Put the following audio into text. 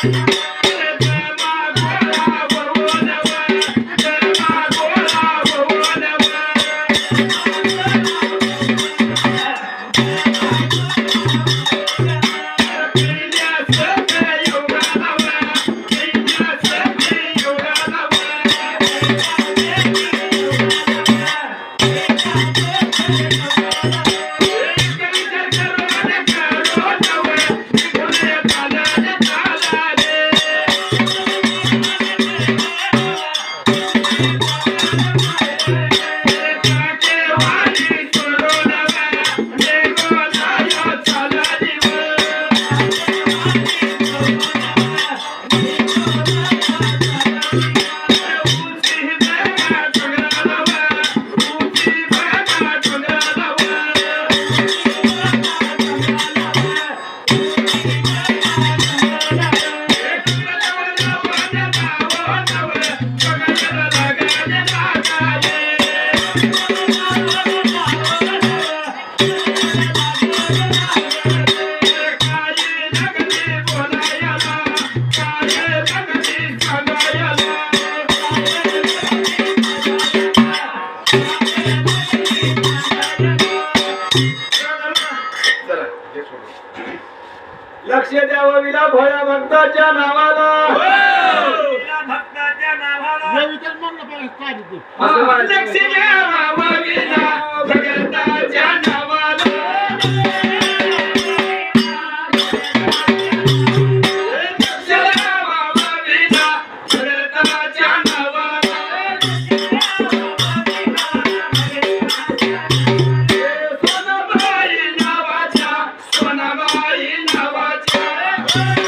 Thank you. लक्ष द्यावं villa भोया भक्ताच्या नावाला. भक्ताच्या नावाला. Thank you.